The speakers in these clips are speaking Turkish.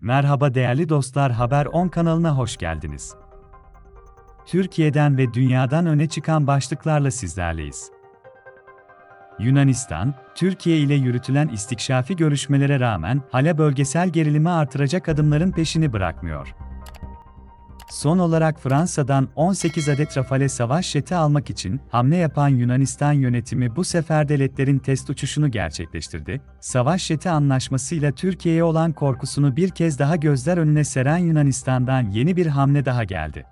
Merhaba değerli dostlar Haber 10 kanalına hoş geldiniz. Türkiye'den ve dünyadan öne çıkan başlıklarla sizlerleyiz. Yunanistan, Türkiye ile yürütülen istikşafi görüşmelere rağmen hala bölgesel gerilimi artıracak adımların peşini bırakmıyor. Son olarak Fransa'dan 18 adet Rafale savaş jeti almak için hamle yapan Yunanistan yönetimi bu sefer devletlerin test uçuşunu gerçekleştirdi. Savaş jeti anlaşmasıyla Türkiye'ye olan korkusunu bir kez daha gözler önüne seren Yunanistan'dan yeni bir hamle daha geldi.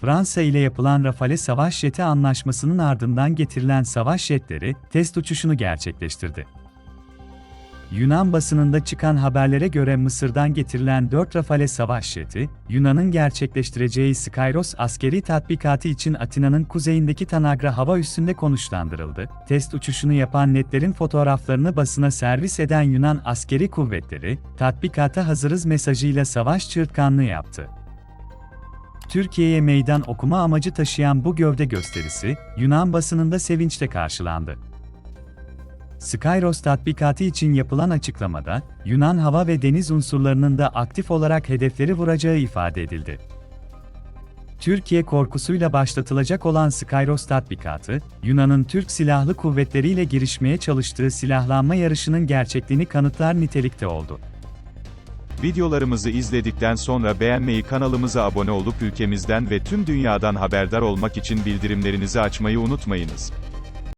Fransa ile yapılan Rafale savaş jeti anlaşmasının ardından getirilen savaş jetleri test uçuşunu gerçekleştirdi. Yunan basınında çıkan haberlere göre Mısır'dan getirilen 4 Rafale savaş jeti, Yunan'ın gerçekleştireceği Skyros askeri tatbikatı için Atina'nın kuzeyindeki Tanagra hava üssünde konuşlandırıldı. Test uçuşunu yapan netlerin fotoğraflarını basına servis eden Yunan askeri kuvvetleri, tatbikata hazırız mesajıyla savaş çığırtkanlığı yaptı. Türkiye'ye meydan okuma amacı taşıyan bu gövde gösterisi, Yunan basınında sevinçle karşılandı. Skyros tatbikatı için yapılan açıklamada, Yunan hava ve deniz unsurlarının da aktif olarak hedefleri vuracağı ifade edildi. Türkiye korkusuyla başlatılacak olan Skyros tatbikatı, Yunan'ın Türk Silahlı Kuvvetleri ile girişmeye çalıştığı silahlanma yarışının gerçekliğini kanıtlar nitelikte oldu. Videolarımızı izledikten sonra beğenmeyi kanalımıza abone olup ülkemizden ve tüm dünyadan haberdar olmak için bildirimlerinizi açmayı unutmayınız.